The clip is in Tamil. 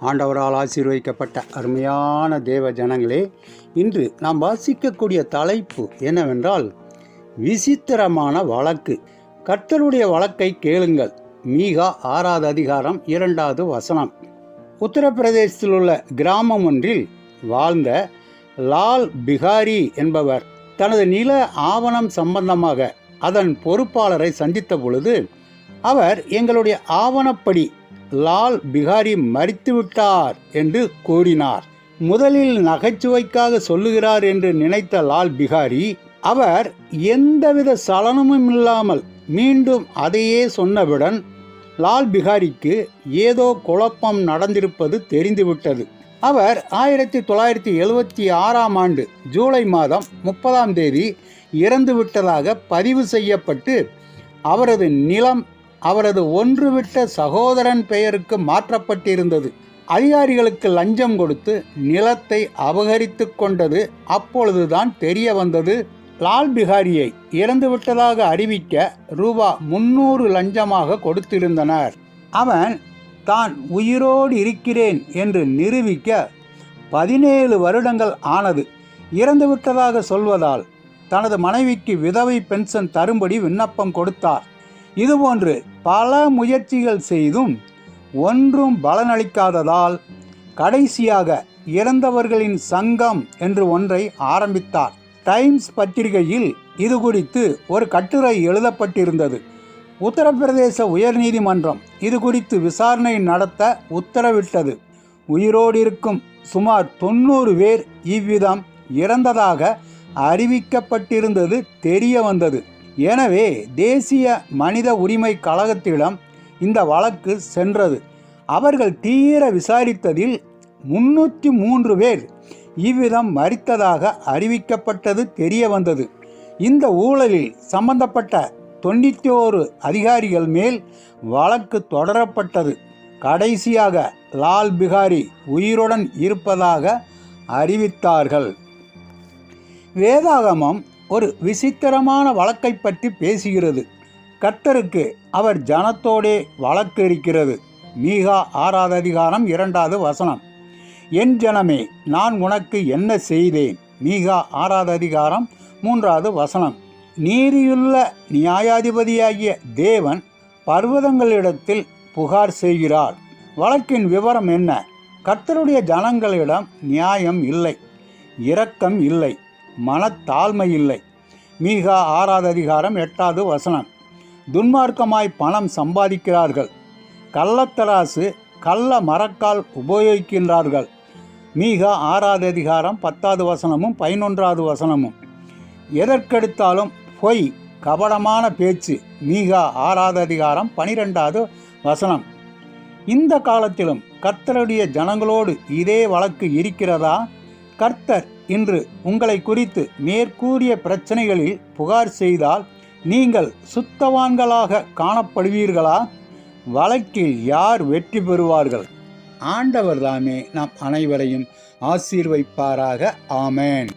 ஆண்டவரால் ஆசீர்வதிக்கப்பட்ட அருமையான தேவ ஜனங்களே இன்று நாம் வாசிக்கக்கூடிய தலைப்பு என்னவென்றால் விசித்திரமான வழக்கு. கர்த்தருடைய வழக்கை கேளுங்கள். மீகா ஆறாவது அதிகாரம் இரண்டாவது வசனம். உத்தரப்பிரதேசத்தில் உள்ள கிராமம் ஒன்றில் வாழ்ந்த லால் பிகாரி என்பவர் தனது நில ஆவணம் சம்பந்தமாக அதன் பொறுப்பாளரை சந்தித்த பொழுது அவர் எங்களுடைய ஆவணப்படி லால் பிகாரி மறித்துவிட்டார் என்று கூறினார். முதலில் நகைச்சுவைக்காக சொல்லுகிறார் என்று நினைத்த லால் பிகாரி அவர் எந்தவித சலனமும் இல்லாமல் மீண்டும் அதையே சொன்னவுடன் லால் பிகாரிக்கு ஏதோ குழப்பம் நடந்திருப்பது தெரிந்துவிட்டது. அவர் ஆயிரத்தி தொள்ளாயிரத்தி எழுவத்தி ஆறாம் ஆண்டு ஜூலை மாதம் முப்பதாம் தேதி இறந்துவிட்டதாக பதிவு செய்யப்பட்டு அவரது நிலம் அவரது ஒன்றுவிட்ட சகோதரன் பெயருக்கு மாற்றப்பட்டிருந்தது. அதிகாரிகளுக்கு லஞ்சம் கொடுத்து நிலத்தை அபகரித்து கொண்டது அப்பொழுதுதான் தெரிய வந்தது. லால் பிகாரியை இறந்துவிட்டதாக அறிவிக்க ரூபா முன்னூறு லஞ்சமாக கொடுத்திருந்தனர். அவன் தான் உயிரோடு இருக்கிறேன் என்று நிரூபிக்க பதினேழு வருடங்கள் ஆனது. இறந்துவிட்டதாக சொல்வதால் தனது மனைவிக்கு விதவை பென்ஷன் தரும்படி விண்ணப்பம் கொடுத்தார். இதுபோன்று பல முயற்சிகள் செய்தும் ஒன்றும் பலனளிக்காததால் கடைசியாக இறந்தவர்களின் சங்கம் என்று ஒன்றை ஆரம்பித்தார். டைம்ஸ் பத்திரிகையில் இது குறித்து ஒரு கட்டுரை எழுதப்பட்டிருந்தது. உத்தரப்பிரதேச உயர்நீதிமன்றம் இது குறித்து விசாரணை நடத்த உத்தரவிட்டது. உயிரோடு இருக்கும் சுமார் தொண்ணூறு பேர் இவ்விதம் இறந்ததாக அறிவிக்கப்பட்டிருந்தது தெரிய வந்தது. எனவே தேசிய மனித உரிமை கழகத்திடம் இந்த வழக்கு சென்றது. அவர்கள் தீர விசாரித்ததில் முன்னூற்றி மூன்று பேர் இவ்விதம் மறித்ததாக அறிவிக்கப்பட்டது தெரிய வந்தது. இந்த ஊழலில் சம்பந்தப்பட்ட தொண்ணூற்றி ஓரு அதிகாரிகள் மேல் வழக்கு தொடரப்பட்டது. கடைசியாக லால் பிகாரி உயிருடன் இருப்பதாக அறிவித்தார்கள். வேதாகமம் ஒரு விசித்திரமான வழக்கை பற்றி பேசுகிறது. கர்த்தருக்கு அவர் ஜனத்தோடே வழக்கு இருக்கிறது. மீகா ஆறாவது அதிகாரம் இரண்டாவது வசனம். என் ஜனமே நான் உனக்கு என்ன செய்தேன்? மீகா ஆறாவது அதிகாரம் மூன்றாவது வசனம். நீதியுள்ள நியாயாதிபதியாகிய தேவன் பர்வதங்களிடத்தில் புகார் செய்கிறார். வழக்கின் விவரம் என்ன? கர்த்தருடைய ஜனங்களிடம் நியாயம் இல்லை. இரக்கம் இல்லை. மனத்தாழ்மை இல்லை மீகா ஆறாவது அதிகாரம் எட்டாவது வசனம். துன்மார்க்கமாய் பணம் சம்பாதிக்கிறார்கள். கள்ளத்தராசு கள்ள மரக்கால் உபயோகிக்கின்றார்கள். மீகா ஆறாவது அதிகாரம் பத்தாவது வசனமும் பதினொன்றாவது வசனமும். எதற்கெடுத்தாலும் பொய் கபடமான பேச்சு. மீகா ஆறாவது அதிகாரம் பனிரெண்டாவது வசனம். இந்த காலத்திலும் கர்த்தருடைய ஜனங்களோடு இதே வழக்கு இருக்கிறதா? கர்த்தர் இன்று உங்களை குறித்து மேற்கூறிய பிரச்சனைகளில் புகார் செய்தால் நீங்கள் சுத்தவான்களாக காணப்படுவீர்களா? வழக்கில் யார் வெற்றி பெறுவார்கள்? ஆண்டவர் தாமே நாம் அனைவரையும் ஆசீர்வைப்பாராக ஆமேன்.